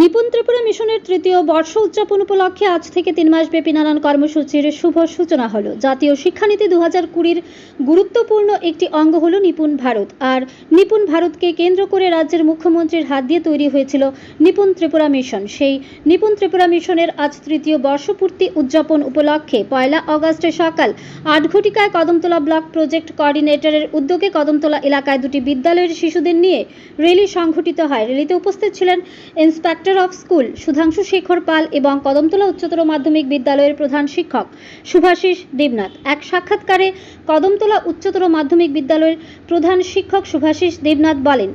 নিপুণ ত্রিপুরা মিশনের তৃতীয় বর্ষ উদযাপন উপলক্ষে আজ থেকে তিন মাসব্যাপী নানান কর্মসূচির শুভ সূচনা হলো। জাতীয় শিক্ষানীতি দু হাজার কুড়ির গুরুত্বপূর্ণ একটি অঙ্গ হলো নিপুণ ভারত। আর নিপুণ ভারতকে কেন্দ্র করে রাজ্যের মুখ্যমন্ত্রীর হাত দিয়ে তৈরি হয়েছিল নিপুণ ত্রিপুরা মিশন। সেই নিপুণ ত্রিপুরা মিশনের আজ তৃতীয় বর্ষপূর্তি উদযাপন উপলক্ষে পয়লা অগস্টে সকাল আট ঘটিকায় কদমতলা ব্লক প্রজেক্ট কোঅর্ডিনেটরের উদ্যোগে কদমতলা এলাকায় দুটি বিদ্যালয়ের শিশুদের নিয়ে র্যালি সংঘটিত হয়। র্যালিতে উপস্থিত ছিলেন inspector of school Sudhanshu Shekhar Pal এবং কদমতলা উচ্চতর মাধ্যমিক বিদ্যালয়ের প্রধান শিক্ষক শুভাশিস দেবনাথ। এক সাক্ষাৎকারে কদমতলা উচ্চতর মাধ্যমিক বিদ্যালয়ের প্রধান শিক্ষক শুভাশিস দেবনাথ বলেন,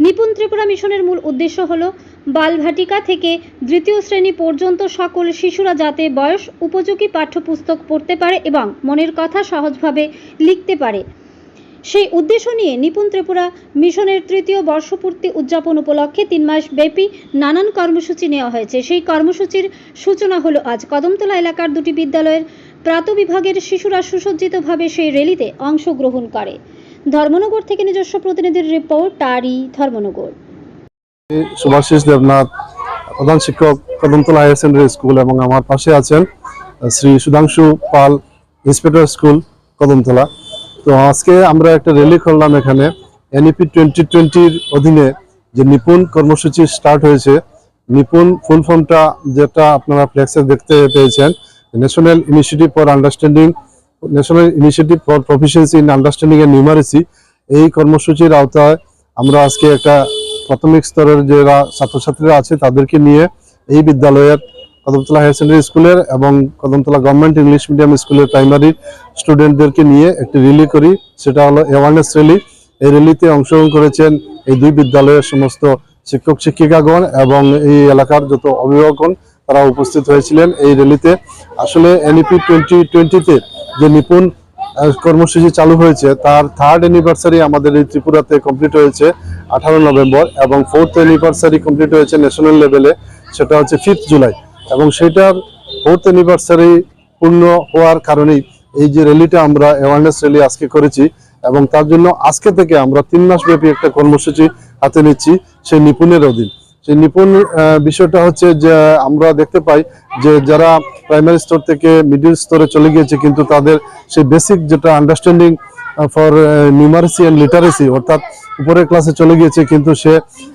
নিপুণ ত্রিপুরা মিশনের মূল উদ্দেশ্য হল বালভাটিকা থেকে দ্বিতীয় শ্রেণি পর্যন্ত সকল শিশুরা যাতে বয়স, উপযোগী পাঠ্যপুস্তক পড়তে পারে এবং মনের কথা সহজভাবে লিখতে পারে। সেই উদ্দেশ্য নিয়ে নিপুণ ত্রিপুরা মিশনের তৃতীয় বর্ষপূর্তি উদযাপন উপলক্ষে তিন মাস ব্যাপী নানান কর্মসূচি নেওয়া হয়েছে। সেই কর্মসূচির সূচনা হলো আজ কদমতলা এলাকার দুটি বিদ্যালয়ের প্রাতবিভাগের শিশুরা সুসজ্জিতভাবে সেই র্যালিতে অংশগ্রহণ করে। ধর্মনগর থেকে নিজস্ব প্রতিনিধির রিপোর্ট টারি ধর্মনগর। সুভাষিস দেবনাথ, প্রধান শিক্ষক কদমতলা হায়ার সেকেন্ডারি স্কুল এবং আমার পাশে আছেন শ্রী সুধাংশু পাল ইন্সপেক্টর স্কুল, কদমতলা। তো আজকে আমরা একটা র্যালি করলাম এখানে এনইপি টোয়েন্টি টোয়েন্টির অধীনে যে নিপুণ কর্মসূচি স্টার্ট হয়েছে। নিপুণ ফুল ফর্মটা যেটা আপনারা ফ্লেক্সে দেখতে পেয়েছেন national initiative for understanding national initiative for proficiency in understanding and numeracy এই কর্মসূচির আওতায় আমরা আজকে একটা প্রাথমিক স্তরের যারা ছাত্রছাত্রীরা আছে তাদেরকে নিয়ে এই বিদ্যালয়ের কদমতলা হায়ার সেকেন্ডারি স্কুলের এবং কদমতলা গভর্নমেন্ট ইংলিশ মিডিয়াম স্কুলের প্রাইমারি স্টুডেন্টদেরকে নিয়ে একটি র্যালি করি। সেটা হলো অ্যাওয়ারনেস র্যালি এই র্যালিতে অংশগ্রহণ করেছেন এই দুই বিদ্যালয়ের সমস্ত শিক্ষক, শিক্ষিকাগণ এবং এই এলাকার যত অভিভাবকগণ, তারা উপস্থিত হয়েছিলেন এই র্যালিতে আসলে এনইপি টোয়েন্টি টোয়েন্টিতে যে নিপুণ কর্মসূচি চালু হয়েছে, তার থার্ড অ্যানিভার্সারি আমাদের এই ত্রিপুরাতে কমপ্লিট হয়েছে আঠারো নভেম্বর এবং ফোর্থ অ্যানিভার্সারি কমপ্লিট হয়েছে ন্যাশনাল লেভেলে সেটা হচ্ছে ফিফথ জুলাই এবং সেটার ফোর্থ অ্যানিভার্সারি পূর্ণ হওয়ার কারণেই এই যে র্যালিটা আমরা অ্যাওয়ারনেস র্যালি আজকে করেছি এবং তার জন্য আজকে থেকে আমরা তিন মাস ব্যাপী একটা কর্মসূচি হাতে নিচ্ছি সেই নিপুণের অধীন। সেই নিপুণ বিষয়টা হচ্ছে যে আমরা দেখতে পাই যে যারা প্রাইমারি স্তর থেকে মিডিল স্তরে চলে গিয়েছে কিন্তু তাদের সেই বেসিক যেটা understanding for numeracy and literacy অর্থাৎ উপরের ক্লাসে চলে গিয়েছে কিন্তু সে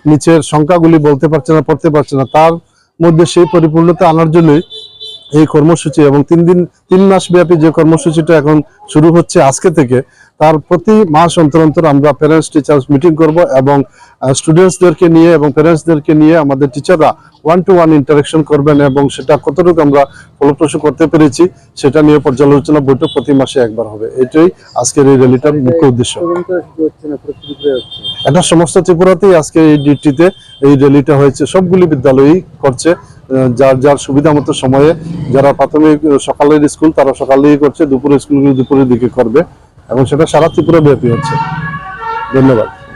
নিচের সংখ্যাগুলি বলতে পারছে না, পড়তে পারছে না। তার মধ্যে সেই পরিপূর্ণতা আনার জন্যই এই কর্মসূচি এবং তিন দিন, তিন মাস ব্যাপী যে কর্মসূচিটা এখন শুরু হচ্ছে আজকে থেকে তার প্রতি মাস অন্তর অন্তর আমরা প্যারেন্টস টিচার্স মিটিং করব এবং স্টুডেন্টসদেরকে নিয়ে এবং প্যারেন্টসদেরকে নিয়ে আমাদের টিচাররা ওয়ান টু ওয়ান ইন্টারাকশন করবেন এবং সেটা কতটুকু আমরা ফলপ্রসূ করতে পেরেছি সেটা নিয়ে পর্যালোচনা বৈঠক প্রতি মাসে একবার হবে। এটাই আজকের এই র্যালিটার মুখ্য উদ্দেশ্য। এটা সমস্ত ত্রিপুরাতেই আজকে এই ডিউটিতে এই র্যালিটা হয়েছে। সবগুলি বিদ্যালয়ই করছে। যার যার সুবিধা মতো সময়ে যারা প্রাথমিক, সকালের স্কুল তারা সকালেই করছে, দুপুরের স্কুলগুলো দুপুরের দিকে করবে। এবং সেটা সারা ত্রিপুরা ব্যাপী হচ্ছে। ধন্যবাদ।